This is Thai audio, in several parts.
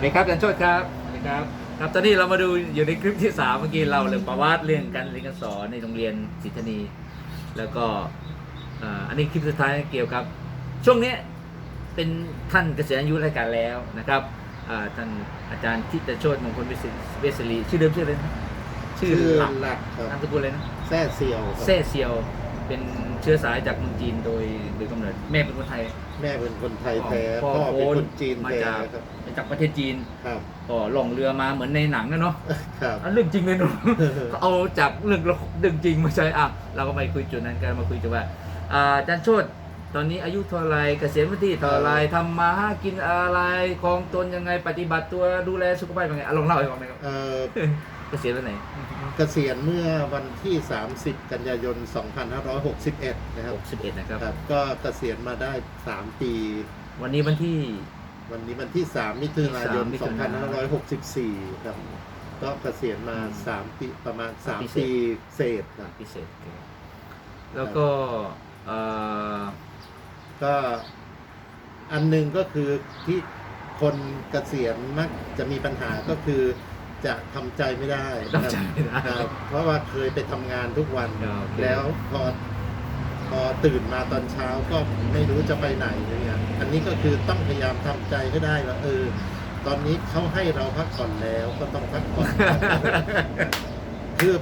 วัสดีครับอาจารย์โชติครับสวัสดีครับ ครับตอนนี้เรามาดูอยู่ในคลิปที่สามเมื่อกี้เราเรื่องประวัติเรื่องการเรียนการสอนในโรงเรียนศรีธนี แล้วก็อ่าอันนี้คลิปสุดท้ายเกี่ยวกับ ช่วงเนี้ยเป็นท่านเกษียณอายุราชการแล้วนะครับอ่าท่านอาจารย์ทิตโชติมงคลเวสเวสลีชื่อเดิมชื่ออะไรนะชื่อชื่อหลักหลักครับนามสกุลเลยนะแซ่เซียวครับแซ่เซียว เป็นเชื้อสายจากเมืองจีนโดยโดยกำเนิดแม่เป็นคนไทยแม่เป็นคนไทยแท้พ่อพ่อเป็นโอนคนจีนมาแท้จากครับมาจากประเทศจีนครับ ก็ล่องเรือมาเหมือนในหนังนะเนาะครับ อันเรื่องจริงเลยเนาะก็เอาจากเรื่องเรื่องจริงมาใช้อะเราก็ไปคุยจุดนั้นกันมาคุยจุดว่าอ่าอาจารย์โชตตอนนี้อายุเท่าไรเกษียณวันที่เท่าไรทำมาหากินอะไรคลองตนยังไงปฏิบัติตัวดูแลสุขภาพยังไงอะลองเล่าให้ฟังหน่อยครับ เอ่อ เกษียณวันไหน เกษียณเมื่อวันที่ 30 กันยายน 2561 นะครับ61 นะครับ ครับ ก็เกษียณมาได้ 3 ปี วันนี้วันที่ วันนี้วันที่ 3 มิถุนายนมิถุนายน 2564 ครับ ก็เกษียณมา 3 ปี ประมาณสามปี3ปีเศษครับ พิเศษโอเคแล้วก็เอ่อก็อันหนึ่งก็คือที่คนเกษียณมักจะมีปัญหาก็คือ จะทำใจไม่ได้รับใจไม่ได้ครับเพราะว่าเคยไปทำงานทุกวันโอเคแล้วพอพอตื่นมาตอนเช้าก็ไม่รู้จะไปไหนอย่างเงี้ยอันนี้ก็คือต้องพยายามทำใจให้ได้ว่าเออ ตอนนี้เขาให้เราพักผ่อนแล้วก็ต้องพักผ่อน คือ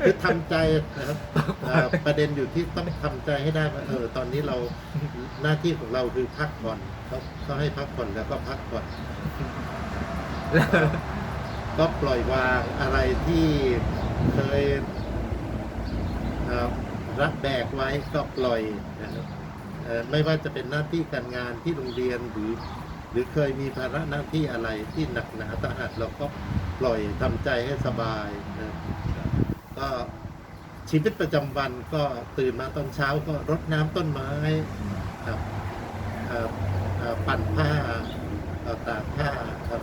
คือทำใจนะครับเอ่อประเด็นอยู่ที่ต้องทำใจให้ได้ว่าเออตอนนี้เราหน้าที่ของเราคือพักผ่อนเขาเขาให้พักผ่อนแล้วก็พักผ่อน ก็ปล่อยวางอะไรที่เคยรับแบกไว้ก็ปล่อยนะครับไม่ว่าจะเป็นหน้าที่การงานที่โรงเรียนหรือหรือเคยมีภาระหน้าที่อะไรที่หนักหนาตาหัดเราก็ปล่อยทำใจให้สบายนะครับก็ชีวิตประจำวันก็ตื่นมาตอนเช้าก็รดน้ำต้นไม้ครับปั่นผ้าตากผ้าครับ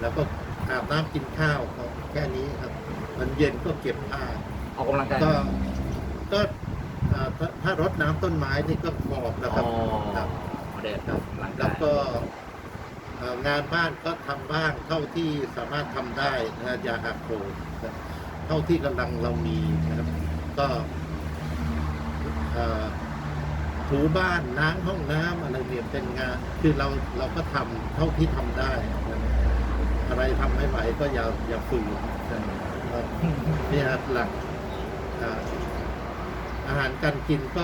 แล้วก็ อาบน้ำกินข้าวก็แค่นี้ครับ มันเย็นก็เก็บผ้า ออกกำลังกาย ก็ก็เอ่อถ้าถ้ารดน้ำต้นไม้นี่ก็ขอบนะคอ๋รัอบครับเด็ดครับหลังแล้วก็เอ่องานบ้านก็ทำบ้างเท่าที่สามารถทำได้นะอย่าหักโหมครับเท่าที่กำลังเรามีนะครับ ก็เอ่อถูบ้านล้างห้องน้ำอะไรเนี่ยเป็นงาน คือเราเราก็ทำเท่าที่ทำได้นะครับ อะไรทำไม่ไหวก็อย่าอย่าฝืนนะครับเนี่ยหลักอ่าอาหารการกินก็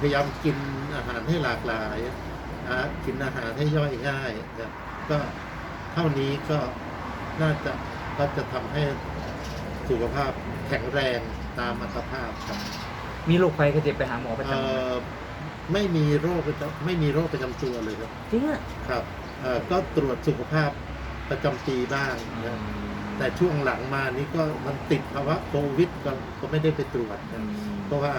พยายามกินอาหารให้หลากหลายนะกินอาหารให้ย่อยง่ายนะครับก็เท่านี้ก็น่าจะก็จะทำให้สุขภาพแข็งแรงตามอัตภาพครับ มีโรคภัยก็เจ็บไปหาหมอประจำเอ่อไม่มีโรคประจำไม่มีโรคประจำตัวเลยครับจริงอะครับเอ่อก็ตรวจสุขภาพ ประจำปีบ้างนะแต่ช่วงหลังมานี้ก็มันติดภาวะโควิดก็ก็ไม่ได้ไปตรวจนะเพราะว่า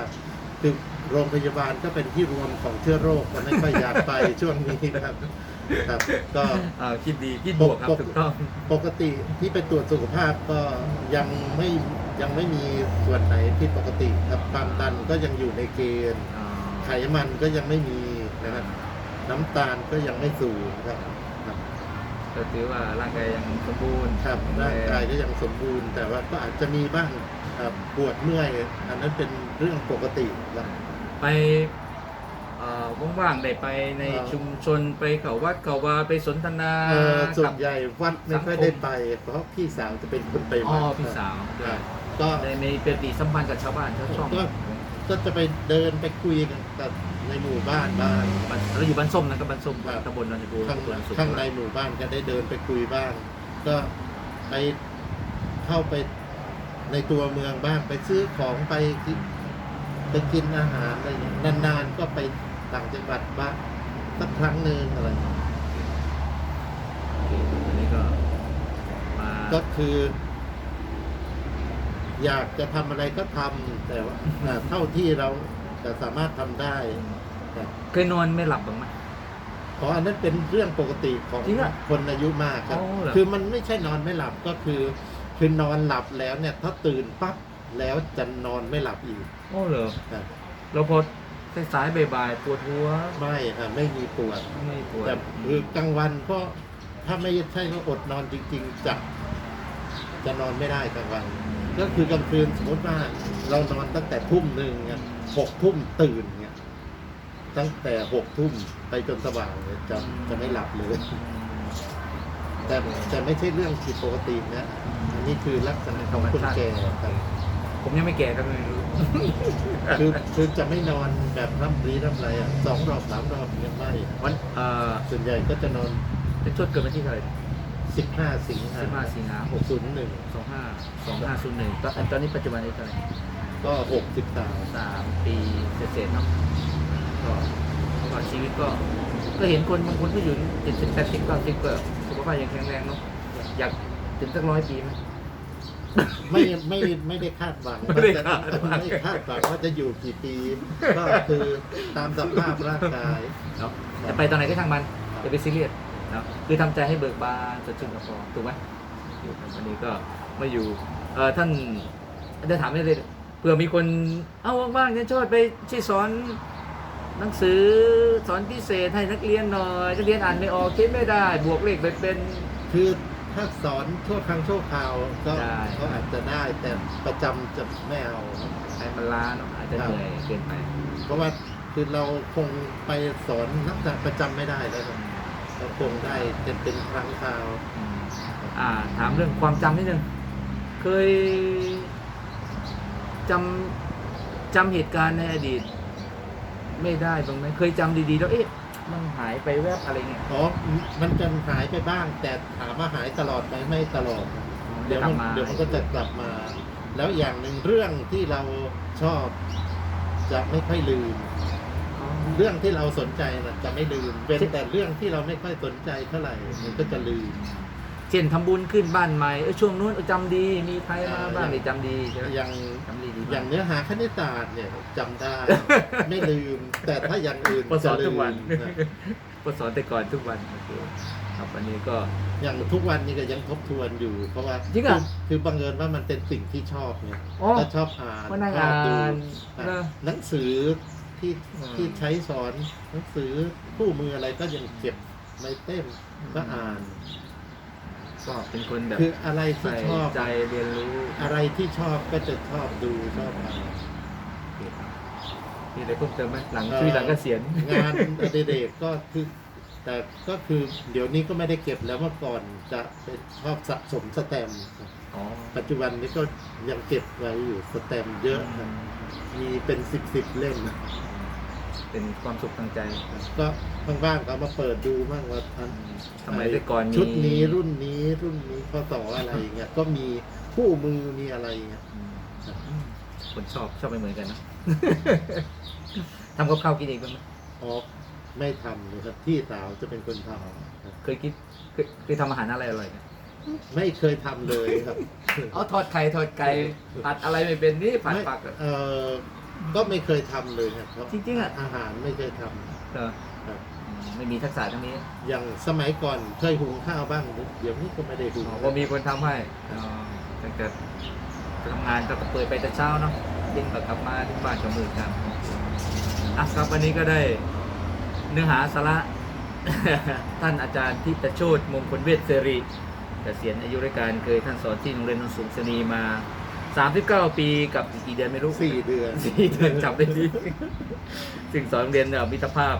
คือโรงพยาบาลก็เป็นที่รวมของเชื้อโรคก็ไม่ค่อยอยากไปช่วงนี้ครับครับก็อ่าคิดดีคิดบวกครับปกถูกต้องปกติที่ไปตรวจสุขภาพก็ยังไม่ยังไม่มีส่วนไหนที่ปกติครับความดันก็ยังอยู่ในเกณฑ์ไขมันก็ยังไม่มีนะครับน้ำตาลก็ยังไม่สูงครับครับ ก็ถือว่าร่างกายยังสมบูรณ์ครับร่างกายก็ยังสมบูรณ์ แต่ว่าก็อาจจะมีบ้างครับปวดเมื่อยอันนั้นเป็นเรื่องปกติครับไปเอ่อว่างๆได้ไปในเอ่อชุมชนไปเขาวัดเขาวาไปสนทนาเอ่อส่วกับนใหญ่วัดไม่ค่อยได้ไป เพราะพี่สาวจะเป็นคนไปอ๋อวัดพี่สาวคด้วรัยบก็ได้มีปฏิสัมพันธ์กับชาวบ้านชาวช่องก็ก็จะไปเดินไปคุยกันกับในหมู่บ้านบ้างบ้าน เราอยู่บ้านส้มนะครับบ้านส้มครับ ตำบลนนทบุรีข้างตำบลสุขข้างในหมู่บ้านก็ได้เดินไปคุยบ้าง ก็ไปเข้าไปในตัวเมืองบ้างไปซื้อของไปกินไปกินอาหารอะไรอย่างเงี้ยนานๆก็ไปต่างจังหวัดบ้างสักครั้งหนึ่งอะไรโอเคอันนี้ก็มาก็คือ อยากจะทำอะไรก็ทำแต่ว่าอ่าเท่าที่เราจะสามารถทำได้ครับ เคยนอนไม่หลับบ้างไหมเพราะอันนั้นเป็นเรื่องปกติของจริงอะคนอายุมากครับ อ๋อเหรอ คือมันไม่ใช่นอนไม่หลับก็คือ คือนอนหลับแล้วเนี่ย ถ้าตื่นปั๊บแล้วจะนอนไม่หลับอีกโอ้เหรอครับเราพอสายๆบ่ายๆปวดหัวไม่ค่ะไม่มีปวด ไม่ปวดแต่คือกลางวันก็ทถ้าไม่ใช่ว่าอดนอนจริง ๆ จะจะนอนไม่ได้กลางวัน ก็คือกลางคืนสมมติว่าเรานอนตั้งแต่ทุ่มหนึ่งเนี่ยหกทุ่มตื่นเนี่ย ตั้งแต่หกทุ่มไปจนสว่างเนี่ยจะจะไม่หลับเลย แต่แต่ไม่ใช่เรื่องผิดปกตินะอันนี้คือลักษณะของคนแก่ครับผมยังไม่แก่ก็ไม่รู้คือคือจะไม่นอนแบบร่ำรีร่ำไรอะสองรอบสามรอบยังไม่อะวันเอ่อส่วนใหญ่ก็จะนอนเป็นชดเกิดวันที่เท่าไหร่สิบห้าสิงหาสิบห้าสิงหาหกศูนย์หนึ่งสองห้าสองห้าศูนย์หนึ่งตอนตอนนี้ปัจจุบันนี้เท่าไหร่ก็หกสิบสามสามปีเศษๆเนาะ ก็เพราะว่าชีวิตก็ ก็เห็นคนบางคนก็อยู่เจ็ดสิบแปดสิบเก้าสิบก็สุขภาพยังแข็งแรงเนาะอยากถึงสักร้อยปีไหม ไม่ไม่ไม่ได้คาดหวังไม่ได้คาดหวัง ไม่ได้คาดหวังว่าจะอยู่กี่ปี ก็คือตามสภาพร่างกาย เนาะแต่ไปตอนไหนก็ช่างมันอย่าไปซีเรียสเนาะคือทำใจให้เบิกบานสดชื่นกับพอถูกไหมวันนี้ก็มาอยู่เออท่านได้ถามได้เลยเผื่อมีคน เอ้าว่างๆเนี่ยชอบไปช่วยสอน หนังสือสอนพิเศษให้นักเรียนหน่อยนักเรียนอ่านไม่ออกเขียนไม่ได้ บวกเลขไปเป็น คือถ้าสอนชั่วครั้งชั่วคราวก็ได้ ก็อาจจะได้แต่ประจำจะไม่เอาให้มันล้าเนาะอาจจะเหนื่อยเกินไปเพราะว่าคือเราคงไปสอนนักศึกษาประจำไม่ได้แล้วครับเราคงได้เป็นเป็นครั้งคราวอืมอ่า ถามเรื่องความจำนิดนึงเคยจำจำเหตุการณ์ในอดีต ไม่ได้บ้างไหมเคยจำดีๆ แล้วเอ๊ะมันหายไปแวบอะไรเงี้ยอ๋อ มันจะหายไปบ้าง แต่ถามว่าหายตลอดไหมไม่ตลอด เดี๋ยวมันกลับมาเดี๋ยวมันก็จะกลับมา แล้วอย่างหนึ่งเรื่องที่เราชอบ จะไม่ค่อยลืมอ๋อเรื่องที่เราสนใจนะจะไม่ลืม เป็นแต่เรื่องที่เราไม่ค่อยสนใจเท่าไหร่มันก็จะลืม เช่นทำบุญขึ้นบ้านใหม่เออช่วงนู้นเออจำดีมีใครมาบ้างนี่จำดีใช่ไหมอย่างจำดีดีอย่างเนื้อหาคณิตศาสตร์เนี่ยจำได้ ไม่ลืม แต่ถ้าอย่างอื่นพอสอนจะลืทุกมวันนะพอสอนแต่ก่อนทุกวันโอเคครับวันนี้ก็อย่างทุกวันนี้ก็ยังทบทวนอยู่ เพราะว่าจริงเหรอคือคือบังเอิญว่ามันเป็นสิ่งที่ชอบเนี่ยอ๋อก็ชอบอ่านมานั่งชอบดูอ่านอะเหรอหนังสือที่อืมที่ใช้สอนหนังสือคู่มืออะไรก็ยังเก็บไม่เต็มก็อ่าน ก็เป็นคนแบบคืออะไรที่ใส่ชอบ ใจเรียนรู้อะไรที่ชอบก็จะชอบดูชอบอ่านมีอะไรเพิ่มเติมไหมหลังเอ่อชีวิตหลังเกษียณงานอดิเรกก็คือ แต่ก็คือเดี๋ยวนี้ก็ไม่ได้เก็บแล้วเมื่อก่อนจะเป็นชอบสะสมสแตมป์อ๋อปัจจุบันนี้ก็ยังเก็บไว้อยู่สแตมป์เยอะนะมีเป็นสิบสิบเล่มนะ เป็นความสุขทางใจก็ว่างๆก็มาเปิดดูบ้างว่าอันทำไมแต่ก่อนมีชุดนี้รุ่นนี้รุ่นนี้พศอะไรอย่างเงี้ยก็มีคู่มือมีอะไรอย่างเงี้ยอืมคนชอบชอบไม่เหมือนกันนะทำกับข้าวกินเองบ้างไหมอ๋อไม่ทำเลยครับพี่สาวจะเป็นคนทำครับเคยคิดเคยเคยทำอาหารอะไรอร่อยไหมไม่เคยทำเลยครับ เอาทอดไข่ทอดไก่ผัดอะไรไม่เป็นนี่ผัดไม่ผักอะเออ ก็ไม่เคยทำเลยครับจริงๆอะ อาหารไม่เคยทำเออครับอืมไม่มีทักษะทั้งนี้อย่างสมัยก่อนเคยหุงข้าวบ้าง เดี๋ยวนี้ก็ไม่ได้หุงอ๋อพอมีคนทำให้อ๋อตั้งแต่ทำงานก็เปิดไปแต่เช้าเนาะเย็นก็กลับมาที่บ้านกับมือกันอะครับวันนี้ก็ได้เนื้อหาสาระ ท่านอาจารย์ทิตโชตมงคลเวชเสรีเกษียณอายุราชการเคยท่านสอนที่โรงเรียนโนนสูงสนีมา 39ปีกับอีกกี่เดือนไม่รู้สี่เดือน สี่เดือนจำได้ดี สิ่งสอนโรงเรียนเนี่ยมิตรภาพ